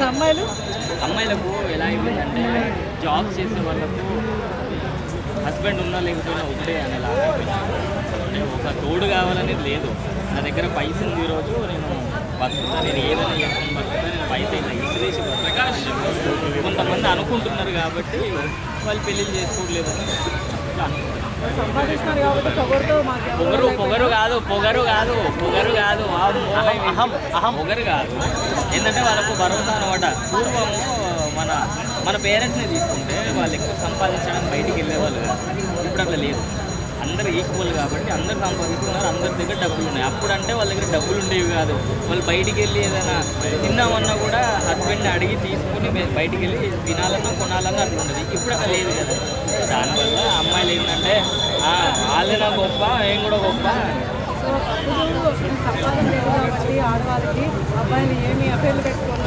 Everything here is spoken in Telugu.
మరి అమ్మాయిలు? అమ్మాయిలకు ఎలా అయిపోయిందంటే జాబ్ చేసే వాళ్ళకు హస్బెండ్ ఉన్నా లేకపోయినా ఒకటే అనేలా అంటే ఒక తోడు కావాలనేది లేదు. నా దగ్గర పైసలు ఉంది ఈరోజు నేను బతుకుతా నేను ఏదైనా చేసుకుని బతుకుతా నేను పైస ఇలా ఇసిరేసి కొంతమంది అనుకుంటున్నారు కాబట్టి వాళ్ళు పెళ్ళిళ్ళు చేసుకోవట్లేదు ఇట్లా సంపాదిస్తున్నారు కాబట్టి పొగరుతో మాకు ఎవరు పొగరు పొగరు కాదు పొగరు కాదు పొగరు కాదు. అహం అహం పొగరు కాదు. ఏంటంటే వాళ్ళకు భరోసా అనమాట. పూర్వము మన మన పేరెంట్స్ని తీసుకుంటే వాళ్ళు ఎక్కువ సంపాదించడం బయటికి వెళ్ళేవాళ్ళు కాదు. ఇప్పుడు అట్లా లేదు. అందరు ఈక్వల్ కాబట్టి అందరు సంపాదిస్తున్నారు అందరి దగ్గర డబ్బులు ఉన్నాయి. అప్పుడు అంటే వాళ్ళ దగ్గర డబ్బులు ఉండేవి కాదు. వాళ్ళు బయటికి వెళ్ళి ఏదైనా తిన్నామన్నా కూడా హస్బెండ్ని అడిగి తీసుకుని బయ- బయటికి వెళ్ళి తినాలన్నా కొనాలన్నా అట్లా ఉండదు. ఇప్పుడు అట్లా లేదు కదా. దానివల్ల అమ్మాయిలు ఏంటంటే వాళ్ళైనా గొప్ప ఏం కూడా గొప్ప సో అప్పుడు సంపాదన లేదు కాబట్టి ఆడవాళ్ళకి అబ్బాయిలు ఏమి అఫేర్లు పెట్టుకుని